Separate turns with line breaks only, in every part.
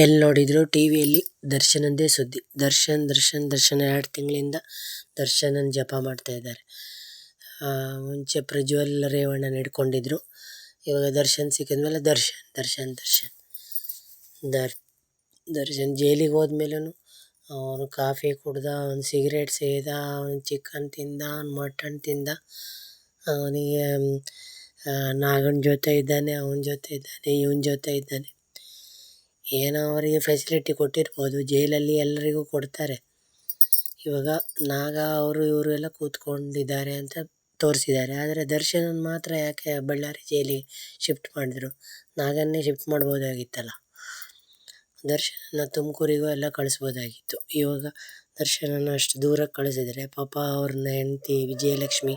ಎಲ್ಲಿ ನೋಡಿದ್ರು ಟಿ ವಿಯಲ್ಲಿ ದರ್ಶನದ್ದೇ ಸುದ್ದಿ. ದರ್ಶನ್ ದರ್ಶನ್ ದರ್ಶನ್ ಎರಡು ತಿಂಗಳಿಂದ ದರ್ಶನನ ಜಪ ಮಾಡ್ತಾ ಇದ್ದಾರೆ. ಮುಂಚೆ ಪ್ರಜ್ವಲ್ ರೇವಣ್ಣ ಹಿಡ್ಕೊಂಡಿದ್ರು. ಇವಾಗ ದರ್ಶನ್ ಸಿಕ್ಕಿದ ಮೇಲೆ ದರ್ಶನ್ ದರ್ಶನ್ ದರ್ಶನ್. ದರ್, ದರ್ಶನ್ ಜೈಲಿಗೆ ಹೋದ್ಮೇಲೂ ಅವನು ಕಾಫಿ ಕುಡ್ದ, ಅವ್ನು ಸಿಗರೇಟ್ ಸೇದ, ಅವನು ಚಿಕನ್ ತಿಂದ, ಅವ್ನು ಮಟನ್ ತಿಂದ, ಅವನಿಗೆ ನಾಗನ ಜೊತೆ ಇದ್ದಾನೆ, ಅವನ ಜೊತೆ ಇದ್ದಾನೆ, ಇವನ ಜೊತೆ ಇದ್ದಾನೆ. ಏನೋ ಅವರಿಗೆ ಫೆಸಿಲಿಟಿ ಕೊಟ್ಟಿರ್ಬೋದು, ಜೈಲಲ್ಲಿ ಎಲ್ಲರಿಗೂ ಕೊಡ್ತಾರೆ. ಇವಾಗ ನಾಗ ಅವರು ಇವರು ಎಲ್ಲ ಕೂತ್ಕೊಂಡಿದ್ದಾರೆ ಅಂತ ತೋರಿಸಿದ್ದಾರೆ. ಆದರೆ ದರ್ಶನನ್ನ ಮಾತ್ರ ಯಾಕೆ ಬಳ್ಳಾರಿ ಜೈಲಿಗೆ ಶಿಫ್ಟ್ ಮಾಡಿದ್ರು? ನಾಗನ್ನೇ ಶಿಫ್ಟ್ ಮಾಡ್ಬೋದಾಗಿತ್ತಲ್ಲ. ದರ್ಶನನ್ನ ತುಮಕೂರಿಗೂ ಎಲ್ಲ ಕಳಿಸ್ಬೋದಾಗಿತ್ತು. ಇವಾಗ ದರ್ಶನನ ಅಷ್ಟು ದೂರಕ್ಕೆ ಕಳಿಸಿದರೆ ಪಾಪ ಅವ್ರನ್ನ ಹೆಂಡತಿ ವಿಜಯಲಕ್ಷ್ಮಿ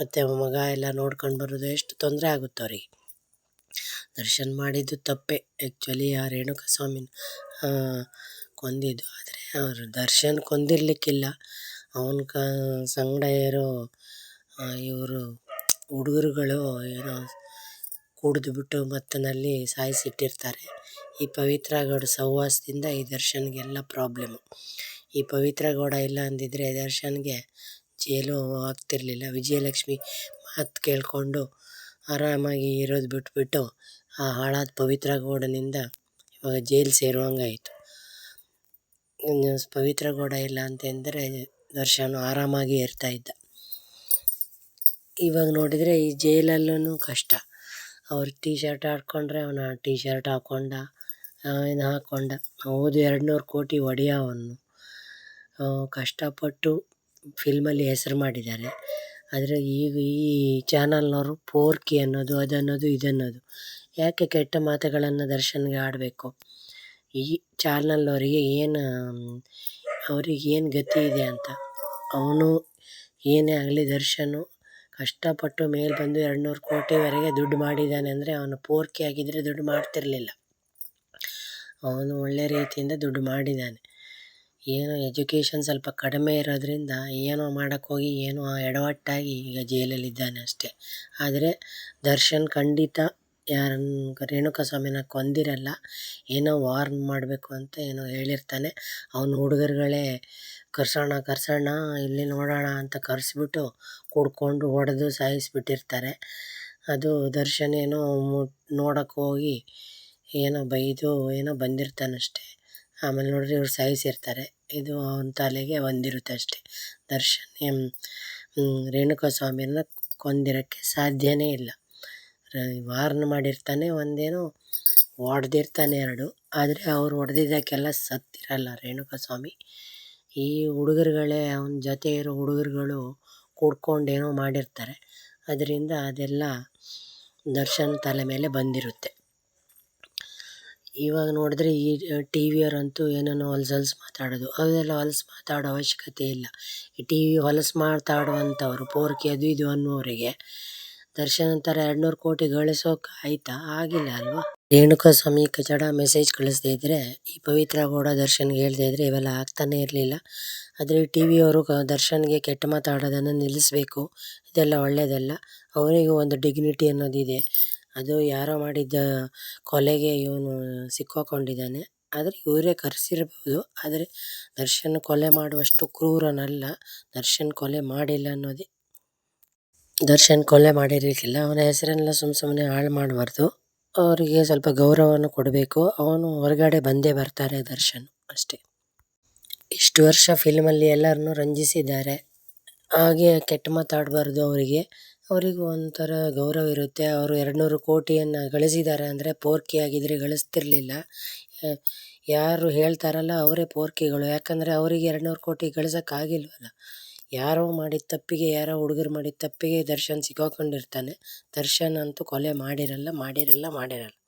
ಮತ್ತು ಮಗ ಎಲ್ಲ ನೋಡ್ಕೊಂಡು ಬರೋದು ಎಷ್ಟು ತೊಂದರೆ ಆಗುತ್ತೆ ಅವರಿಗೆ. ದರ್ಶನ್ ಮಾಡಿದ್ದು ತಪ್ಪೇ. ಆ್ಯಕ್ಚುಲಿ ಆ ರೇಣುಕಾಸ್ವಾಮಿನ ಕೊಂದಿದ್ದು. ಆದರೆ ಅವರು ದರ್ಶನ್ ಕೊಂದಿರಲಿಕ್ಕಿಲ್ಲ. ಅವ್ನ ಕ ಸಂಗಡ ಇರೋ ಇವರು ಹುಡುಗರುಗಳು ಏನೋ ಕುಡಿದ್ಬಿಟ್ಟು ಮತ್ತನಲ್ಲಿ ಸಾಯಿಸಿಟ್ಟಿರ್ತಾರೆ. ಈ ಪವಿತ್ರ ಗೌಡ ಸಹವಾಸದಿಂದ ಈ ದರ್ಶನ್ಗೆಲ್ಲ ಪ್ರಾಬ್ಲಮ್ಮು ಈ ಪವಿತ್ರ ಗೌಡ ಇಲ್ಲ ಅಂದಿದ್ದರೆ ದರ್ಶನ್ಗೆ ಜೈಲು ಆಗ್ತಿರಲಿಲ್ಲ. ವಿಜಯಲಕ್ಷ್ಮಿ ಮಾತು ಕೇಳಿಕೊಂಡು ಆರಾಮಾಗಿ ಇರೋದು ಬಿಟ್ಬಿಟ್ಟು ಆ ಹಾಳಾದ ಪವಿತ್ರ ಗೋಡನಿಂದ ಇವಾಗ ಜೈಲು ಸೇರುವಂಗಾಯಿತು. ಪವಿತ್ರ ಗೋಡ ಇಲ್ಲ ಅಂತಂದರೆ ದರ್ಶನ್ ಆರಾಮಾಗಿ ಇರ್ತಾಯಿದ್ದ ಇವಾಗ ನೋಡಿದರೆ ಈ ಜೈಲಲ್ಲೂ ಕಷ್ಟ. ಅವ್ರು ಟೀ ಶರ್ಟ್ ಹಾಕ್ಕೊಂಡ್ರೆ ಅವನು ಟೀ ಶರ್ಟ್ ಹಾಕ್ಕೊಂಡ ಏನು ಹಾಕ್ಕೊಂಡ ಹೌದು ಎರಡು ನೂರು ಕೋಟಿ ಒಡೆಯ ಅವನು. ಕಷ್ಟಪಟ್ಟು ಫಿಲ್ಮಲ್ಲಿ ಹೆಸರು ಮಾಡಿದ್ದಾರೆ. ಆದರೆ ಈಗ ಈ ಚಾನಲ್ನವರು ಪೋರ್ಕಿ ಅನ್ನೋದು ಅದನ್ನೋದು ಇದನ್ನೋದು ಯಾಕೆ ಕೆಟ್ಟ ಮಾತುಗಳನ್ನು ದರ್ಶನ್ಗೆ ಆಡಬೇಕು? ಈ ಚಾನಲ್ನವರಿಗೆ ಏನು, ಅವ್ರಿಗೆ ಏನು ಗತಿ ಇದೆ ಅಂತ? ಅವನು ಏನೇ ಆಗಲಿ ದರ್ಶನ್ ಕಷ್ಟಪಟ್ಟು ಮೇಲೆ ಬಂದು ಎರಡು ನೂರು ಕೋಟಿವರೆಗೆ ದುಡ್ಡು ಮಾಡಿದ್ದಾನೆ ಅಂದರೆ ಅವನು ಪೋರ್ಕಿ ಆಗಿದ್ದರೆ ದುಡ್ಡು ಮಾಡ್ತಿರಲಿಲ್ಲ. ಅವನು ಒಳ್ಳೆ ರೀತಿಯಿಂದ ದುಡ್ಡು ಮಾಡಿದ್ದಾನೆ ಏನೋ ಎಜುಕೇಷನ್ ಸ್ವಲ್ಪ ಕಡಿಮೆ ಇರೋದರಿಂದ ಏನೋ ಮಾಡೋಕ್ಕೋಗಿ ಏನೋ ಎಡವಟ್ಟಾಗಿ ಈಗ ಜೈಲಲ್ಲಿ ಇದ್ದಾನೆ ಅಷ್ಟೇ. ಆದರೆ ದರ್ಶನ್ ಖಂಡಿತ ಯಾರನ್ನು ರೇಣುಕಾಸ್ವಾಮಿನ ಕೊಂದಿರಲ್ಲ, ಏನೋ ವಾರ್ನ್ ಮಾಡಬೇಕು ಅಂತ ಏನೋ ಹೇಳಿರ್ತಾನೆ. ಅವನ ಹುಡುಗರುಗಳೇ, ಕರ್ಸೋಣ ಕರ್ಸೋಣ, ಇಲ್ಲಿ ನೋಡೋಣ ಅಂತ ಕರೆಸ್ಬಿಟ್ಟು ಕುಡ್ಕೊಂಡು ಹೊಡೆದು ಸಾಯಿಸಿಬಿಟ್ಟಿರ್ತಾರೆ. ಅದು ದರ್ಶನ್ ಏನೋ ಮುಟ್ ನೋಡೋಕ್ಕೆ ಹೋಗಿ ಏನೋ ಬೈದು ಏನೋ ಬಂದಿರ್ತಾನಷ್ಟೇ. ಆಮೇಲೆ ನೋಡಿದ್ರೆ ಇವ್ರು ಸಾಯಿಸಿರ್ತಾರೆ. ಇದು ಅವನ ತಲೆಗೆ ಬಂದಿರುತ್ತೆ ಅಷ್ಟೇ. ದರ್ಶನ್ ಸ್ವಾಮಿಯನ್ನು ಕೊಂದಿರೋಕ್ಕೆ ಸಾಧ್ಯವೇ ಇಲ್ಲ. ವಾರ್ನ್ ಮಾಡಿರ್ತಾನೆ ಒಂದೇನೋ ಹೊಡೆದಿರ್ತಾನೆ ಎರಡು. ಆದರೆ ಅವ್ರು ಹೊಡೆದಿದ್ದಕ್ಕೆಲ್ಲ ಸತ್ತಿರಲ್ಲ ರೇಣುಕಾ ಸ್ವಾಮಿ ಈ ಹುಡುಗರುಗಳೇ, ಅವನ ಜೊತೆ ಇರೋ ಹುಡುಗರುಗಳು ಕೂಡ್ಕೊಂಡೇನೋ ಮಾಡಿರ್ತಾರೆ. ಅದರಿಂದ ಅದೆಲ್ಲ ದರ್ಶನ್ ತಲೆ ಮೇಲೆ ಬಂದಿರುತ್ತೆ. ಇವಾಗ ನೋಡಿದ್ರೆ ಈ ಟಿ ವಿಯವರಂತೂ ಏನೇನೋ ಹೊಲ್ಸು ಹೊಲ್ಸು ಮಾತಾಡೋದು. ಅವೆಲ್ಲ ಹೊಲ್ಸು ಮಾತಾಡೋ ಅವಶ್ಯಕತೆ ಇಲ್ಲ. ಈ ಟಿ ವಿ ಹೊಲಸು ಮಾತಾಡುವಂಥವ್ರು, ಪೋರ್ಕಿ ಅದು ಇದು ಅನ್ನುವವರಿಗೆ ದರ್ಶನ್ ಅಂತಾರೆ ಎರಡು ನೂರು ಕೋಟಿ ಗಳಿಸೋಕೆ ಆಯಿತಾ? ಆಗಿಲ್ಲ ಅಲ್ವಾ? ರೇಣುಕಾಸ್ವಾಮಿ ಕಚಡ ಮೆಸೇಜ್ ಕಳಿಸ್ದೇ ಇದ್ದರೆ ಈ ಪವಿತ್ರ ಗೌಡ ದರ್ಶನ್ಗೆ ಹೇಳ್ದೇ ಇದ್ದರೆ ಇವೆಲ್ಲ ಆಗ್ತಾನೇ ಇರಲಿಲ್ಲ. ಆದರೆ ಟಿ ವಿಯವರು ದರ್ಶನ್ಗೆ ಕೆಟ್ಟ ಮಾತಾಡೋದನ್ನು ನಿಲ್ಲಿಸಬೇಕು. ಇದೆಲ್ಲ ಒಳ್ಳೆಯದಲ್ಲ ಅವರಿಗೂ ಒಂದು ಡಿಗ್ನಿಟಿ ಅನ್ನೋದಿದೆ. ಅದು ಯಾರೋ ಮಾಡಿದ್ದ ಕೊಲೆಗೆ ಇವನು ಸಿಕ್ಕಾಕೊಂಡಿದ್ದಾನೆ. ಆದರೆ ಇವರೇ ಕರೆಸಿರ್ಬೋದು. ಆದರೆ ದರ್ಶನ್ ಕೊಲೆ ಮಾಡುವಷ್ಟು ಕ್ರೂರನಲ್ಲ. ದರ್ಶನ್ ಕೊಲೆ ಮಾಡಿಲ್ಲ ಅನ್ನೋದೇ. ದರ್ಶನ್ ಕೊಲೆ ಮಾಡಿರಲಿಕ್ಕಿಲ್ಲ. ಅವನ ಹೆಸರನ್ನೆಲ್ಲ ಸುಮ್ಮ ಸುಮ್ಮನೆ ಹಾಳು ಮಾಡಬಾರ್ದು. ಅವರಿಗೆ ಸ್ವಲ್ಪ ಗೌರವವನ್ನು ಕೊಡಬೇಕು. ಅವನು ಹೊರಗಡೆ ಬಂದೇ ಬರ್ತಾರೆ ದರ್ಶನ್ ಅಷ್ಟೇ. ಇಷ್ಟು ವರ್ಷ ಫಿಲ್ಮಲ್ಲಿ ಎಲ್ಲರನ್ನೂ ರಂಜಿಸಿದ್ದಾರೆ. ಹಾಗೆ ಕೆಟ್ಟ ಮಾತಾಡಬಾರ್ದು ಅವರಿಗೆ. ಅವರಿಗೂ ಒಂಥರ ಗೌರವ ಇರುತ್ತೆ. ಅವರು ಎರಡು ನೂರು ಕೋಟಿಯನ್ನು ಗಳಿಸಿದ್ದಾರೆ ಅಂದರೆ ಪೋರ್ಕಿ ಆಗಿದ್ದರೆ ಗಳಿಸ್ತಿರಲಿಲ್ಲ. ಯಾರು ಹೇಳ್ತಾರಲ್ಲ ಅವರೇ ಪೋರ್ಕಿಗಳು. ಯಾಕಂದರೆ ಅವರಿಗೆ ಎರಡು ನೂರು ಕೋಟಿ ಗಳಿಸೋಕ್ಕಾಗಿಲ್ವಲ್ಲ ಯಾರೋ ಮಾಡಿದ ತಪ್ಪಿಗೆ, ಯಾರೋ ಹುಡುಗರು ಮಾಡಿದ ತಪ್ಪಿಗೆ ದರ್ಶನ್ ಸಿಕ್ಕಾಕೊಂಡಿರ್ತಾನೆ. ದರ್ಶನ್ ಅಂತೂ ಕೊಲೆ ಮಾಡಿರಲ್ಲ ಮಾಡಿರಲ್ಲ ಮಾಡಿರಲ್ಲ.